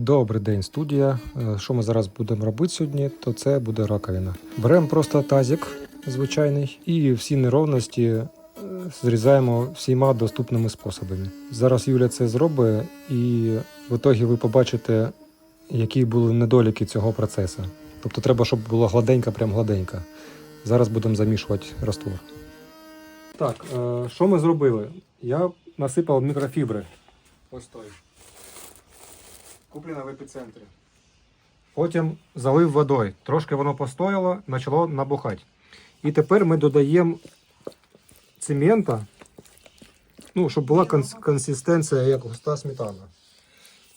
Добрий день, студія. Е, Що ми зараз будемо робити сьогодні, то це буде раковина. Беремо просто тазик звичайний і всі неровності е, зрізаємо всіма доступними способами. Зараз Юля це зробить, і в ітогі ви побачите, які були недоліки цього процесу. Тобто треба, щоб було гладенька, прям гладенька. Зараз будемо замішувати раствор. Так, е, що ми зробили? Я насипав мікрофібри. Ось той. Куплена в епіцентрі. Потім залив водою. Трошки воно постояло, почало набухати. І тепер ми додаємо цемента, ну, щоб була конс- консистенція як густа сметана.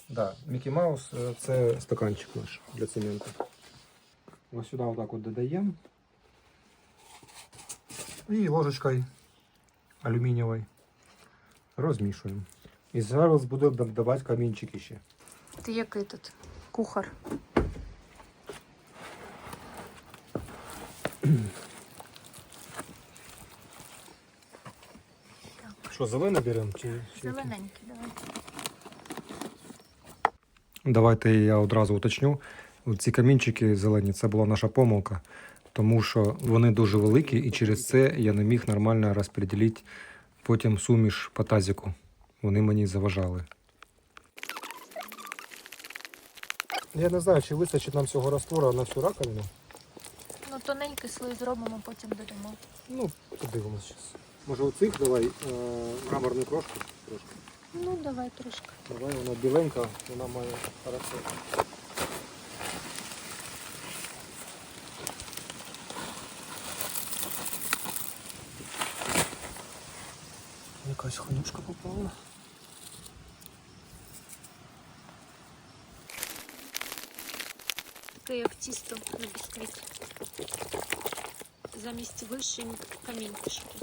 Да, Мікі Маус е, це стаканчик наш для цементу. Ось сюди отак от додаємо. І ложечкою алюмінієвою розмішуємо. І зараз буду додавати камінчики ще. Ти який тут? Кухар. Що, зелене беремо? Чи, чи... Зелененький, давай. Давайте я одразу уточню. Ці камінчики зелені це була наша помилка, тому що вони дуже великі, і через це я не міг нормально розподілити потім суміш по тазіку. Вони мені заважали. Я не знаю, чи вистачить нам цього раствора на всю раковину. Ну, тоненький слой зробимо, потім додамо. Ну, подивимось зараз. Може оцих давай е, мраморну крошку трошки. Ну, давай трошки. Давай вона біленька, вона має характер. Таке як тісто на бісквіт. Замість вишень камінчики.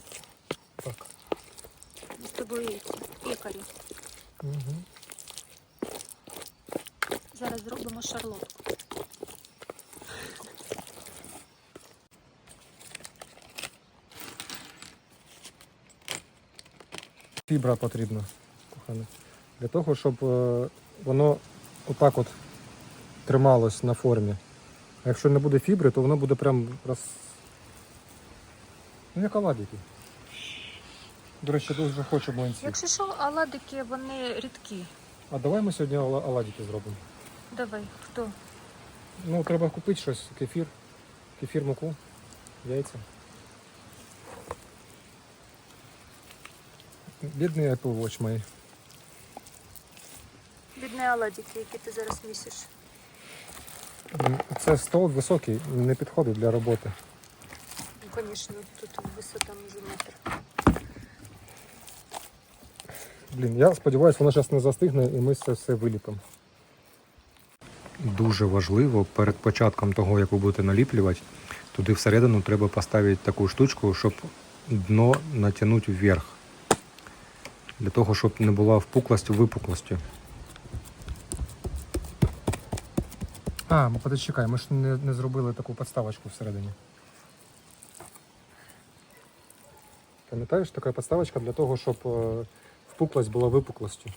Так. Ми з тобою які? пекарі. Угу. Зараз зробимо шарлотку. Фібра потрібна, кохане. Для того, щоб е, воно отак от трималось на формі. А якщо не буде фібри, то воно буде прям роз... Ну, як оладики. До речі, дуже хочу млинців. Якщо що, оладики, вони рідкі. А давай ми сьогодні оладики зробимо. Давай, хто? Ну, треба купити щось, кефір, кефір, муку, яйця. Бідний Apple Watch мій. Бідні оладики, які ти зараз місиш. Це стол високий, не підходить для роботи. Ну, звісно, тут висота може метр. Блін, я сподіваюся, воно зараз не застигне і ми це все виліпимо. Дуже важливо перед початком того, як ви будете наліплювати, туди всередину треба поставити таку штучку, щоб дно натягнути вверх. Для того, щоб не була впуклость випуклостю. А, ми почекай, ми ж не, не зробили таку подставочку всередині. Пам'ятаєш, така подставочка для того, щоб е, впуклость була випуклостю.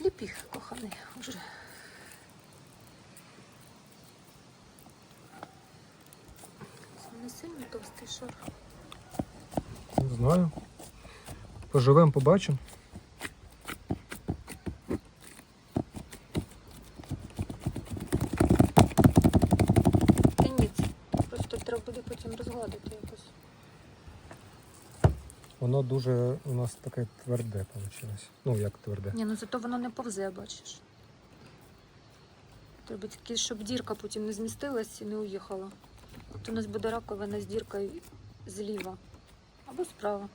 Ліпіх, коханий, уже. Це не сильно товстий шар. Не знаю. Поживемо, побачимо. Та ні, це просто треба буде потім розгладити якось. Воно дуже у нас таке тверде вийшло. Ну, як тверде. Ні, ну зато воно не повзе, бачиш. Треба тільки, щоб дірка потім не змістилась і не уїхала. От у нас буде раковина з діркою зліва або справа.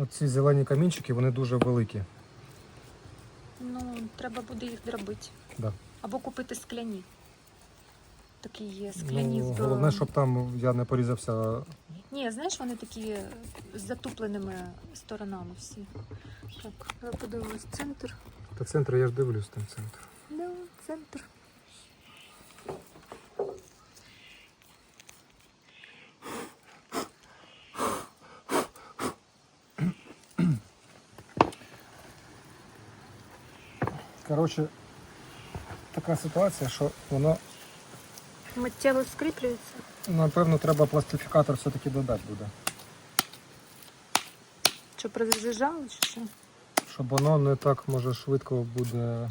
Оці зелені камінчики, вони дуже великі. Ну, треба буде їх дробити. Да. Або купити скляні. Такі є скляні Ну, головне, щоб там я не порізався. Ні, знаєш, вони такі з затупленими сторонами всі. Так, давай подивимось центр. Та центр я ж дивлюсь там центр. Да, центр. Коротше, така ситуація, що воно, Миттєво скріплюється. напевно, треба пластифікатор все-таки додати буде. Щоб розжижало чи що? Щоб воно не так може швидко буде.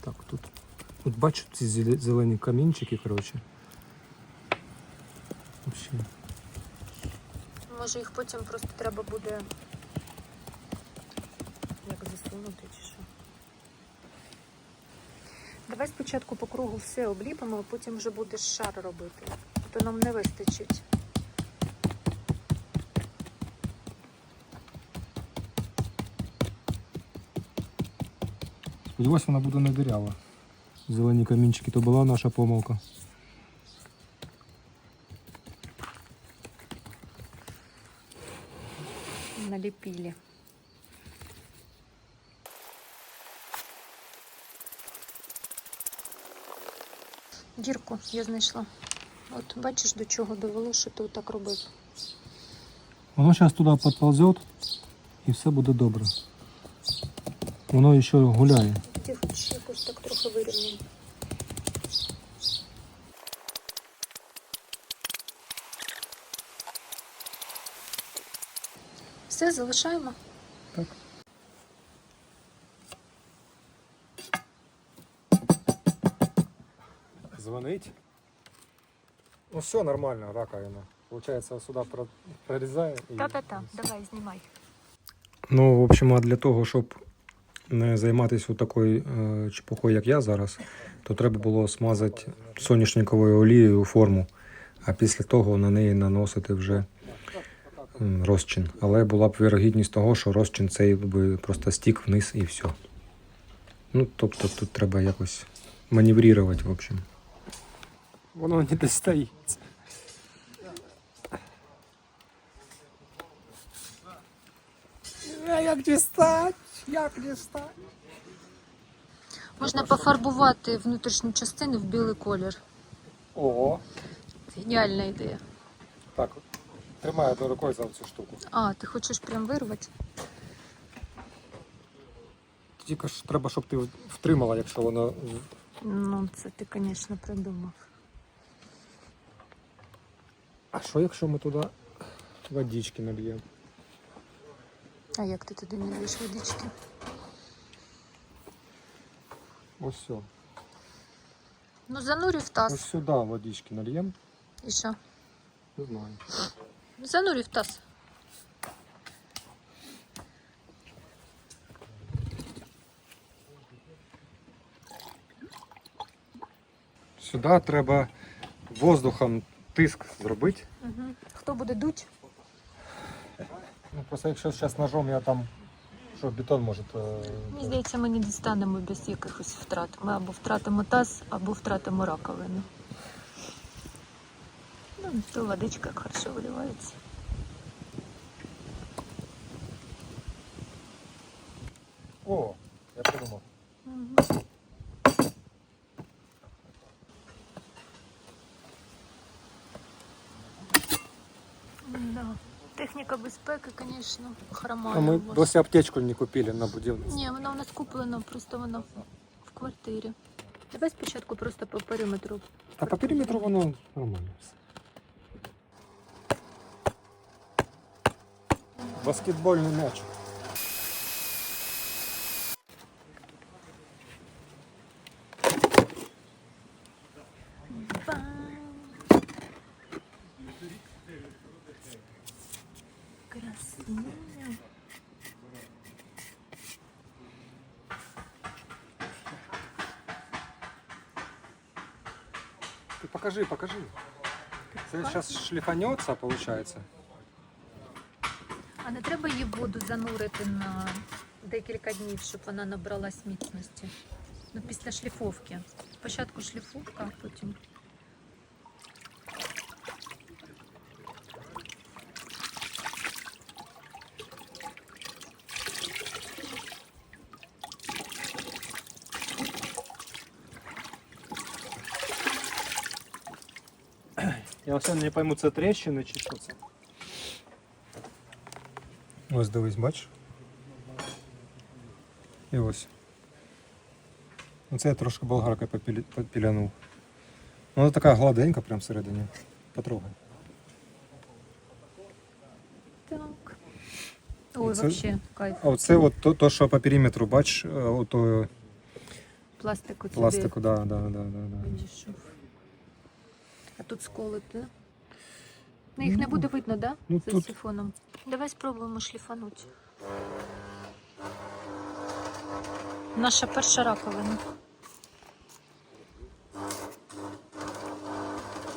Так, тут. От бачу ці зеле- зелені камінчики, коротше. Вообще. Може їх потім просто треба буде як засунути чи що. Давай спочатку по кругу все обліпимо, а потім вже будеш шар робити. То нам не вистачить. Сподіваюсь, вона буде не дирява. Зелені камінчики, то була наша помилка. Наліпілі. Дірку я знайшла. От бачиш, до чого довело, що ти так робив. Воно зараз туди підползе і все буде добре. Воно ще гуляє. Ти хоч якось так трохи вирівняй. Все, залишаємо. Так. Звонить. Ну все нормально, раковина. Получается, сюда про- прорізає. і- Та-та-та, давай, знімай. Ну, в общем, а для того, щоб не займатися такою е, чепухою, як я зараз, то треба було смазати соняшниковою олією форму, а після того на неї наносити вже розчин. Але була б вірогідність того, що розчин цей би просто стік вниз і все. Ну, тобто тут треба якось маневрувати, в общем. Воно не достається. Як дістать? Як дістать? Можна пофарбувати внутрішню частину в білий колір. Ого. Геніальна ідея. Так, тримаю одною рукою за цю штуку. А, ти хочеш прям вирвати? Тільки ж треба, щоб ти втримала, якщо воно. Ну, це ти, звісно, придумав. А що якщо ми туди водички нальємо? А як ти туди не водички? Ось все. Ну, занурив Ось таз. сюди водички нальємо. І що? Не знаю. Занурив таз. Сюди треба воздухом тиск зробити. Угу. Хто буде дуть? Ну, просто якщо зараз ножом я там. Що бетон може. Мені здається, ми не дістанемо без якихось втрат. Ми або втратимо таз, або втратимо раковину. Ну, то водичка як хорошо виливається. О, Техніка безпеки, звісно, хромає. А ми у вас. досі аптечку не купили на будівництво. Ні, вона у нас куплена, просто вона в- в квартирі. Давай спочатку просто по периметру. А по периметру воно нормально. все. Баскетбольний м'яч. Покажи, покажи. Зараз шліфанеться, виходить. А не треба її воду занурити на декілька днів, щоб вона набралась міцності. Ну, після шліфовки. Спочатку шліфовка, а потім. Все не пойму, це тріщини чи що це? Ось дивись, бачиш? І ось. Оце я трошки болгаркою попілі- попілянув. Ну, Вона така гладенька прям всередині. Потрогай. Так. Ой, Це- вообще кайф. А оце от то, то що по периметру, бачиш, е, ото Пластику сюди пластику, да, да, да, да, да. підійшов. А тут сколи, да? Ну, їх не буде видно, да? ну, За тут- сифоном. Давай спробуємо шліфануть. Наша перша раковина.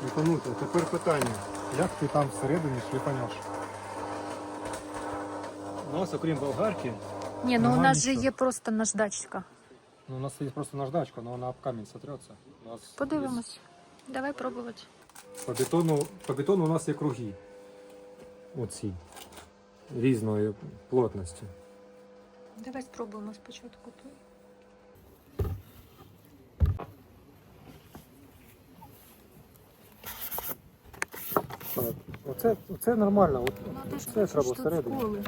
Шліфанути. А тепер питання. Як ти там всередині шліфанеш? У нас, окрім болгарки, Ні, ну у Нема нас же нічого. є просто наждачка. ну, у нас є просто наждачка, але вона об камінь сотрется. У нас Подивимось. Давай пробувати. По бетону, по бетону у нас є круги. Оці. Різної плотності. Давай спробуємо спочатку тут. Оце, оце нормально. От, Ну, це треба всередині.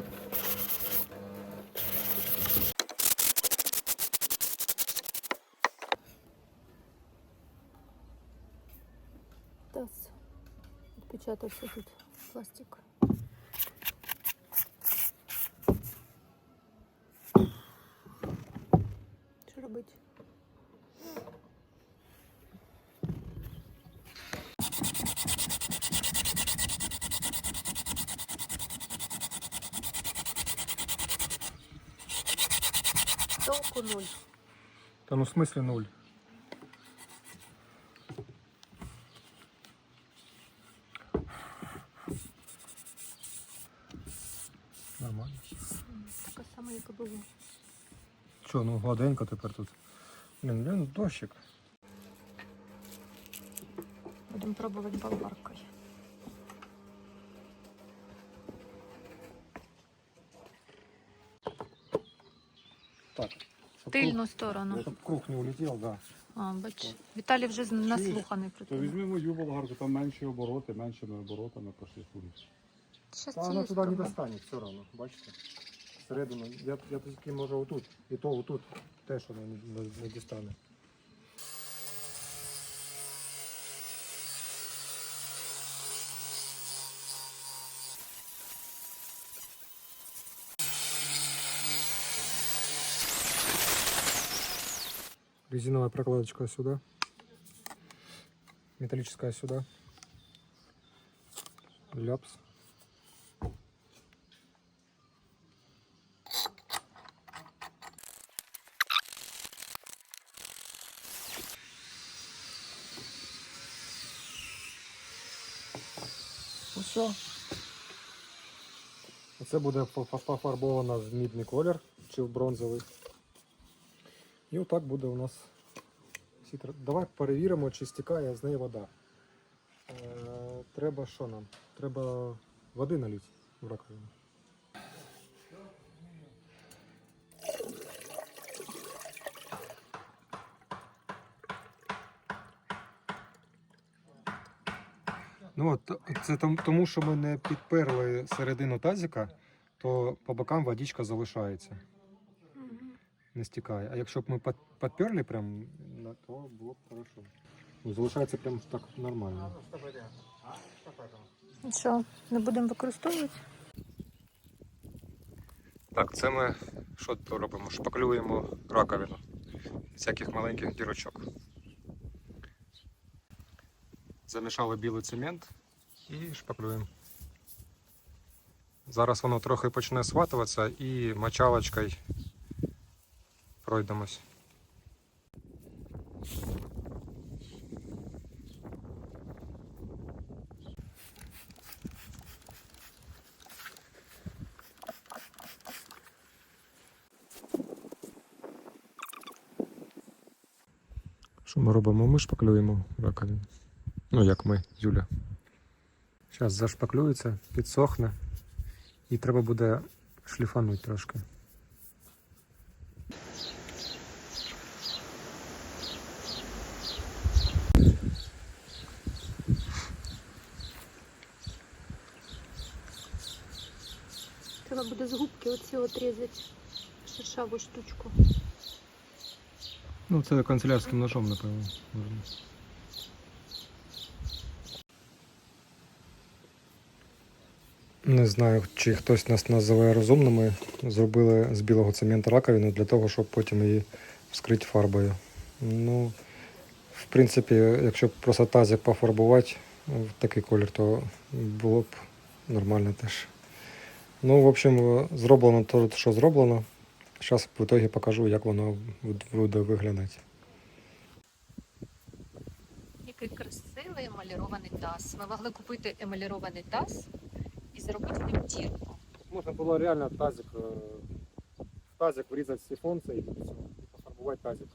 Відпечатався тут пластик. Що робити? Толку нуль. Та ну в смислі нуль. Як і було. Що, ну гладенько тепер тут. Блін, блін, дощик. Будемо пробувати болгаркою. Так. Щоб Тильну сторону. Круг, щоб круг не улетів, да. А, бач. Віталій вже з- наслуханий про То візьми мою болгарку, там менші обороти, меншими оборотами Та вона туди не спробуємо. все одно, бачите? Всередину. Я, я тільки можу отут. І то отут теж воно не, не, не дістане. Резиновая прокладочка сюда. Металлическая сюда. Ляпс. Все. Це буде по- по- пофарбовано в мідний колір чи в бронзовий. І отак буде у нас. Давай перевіримо, чи стікає з неї вода. Е, треба що нам? Треба води налити в раковину. Ну от це том- тому, що ми не підперли середину тазика, то по бокам водичка залишається, не стікає. А якщо б ми підперли прям, то було б хорошо. Ну, залишається прям так нормально. Що, не будемо використовувати? Так, це ми що тут робимо? Шпаклюємо раковину. Всяких маленьких дірочок. Замішали білий цемент і шпаклюємо. Зараз воно трохи почне сватуватися і мочалочкою пройдемось. Ми робимо? Ми шпаклюємо раковину. Ну, як ми, Юля. Зараз зашпаклюється, підсохне. І треба буде шліфанути трошки. Треба буде з губки оці от різати шершаву штучку. Ну, це канцелярським ножом, напевно. можна. Не знаю, чи хтось нас називає розумними. Зробили з білого цементу раковину для того, щоб потім її вскрити фарбою. Ну, в принципі, якщо просто тазик пофарбувати в такий колір, то було б нормально теж. Ну, в общем, зроблено те, що зроблено. Зараз в итоге покажу, як воно буде виглядати. Який красивий емалірований таз. Ми могли купити емалірований таз зробити ним дірку. Можна було реально тазик, в тазик врізати сифон цей і все, і пофарбувати тазик.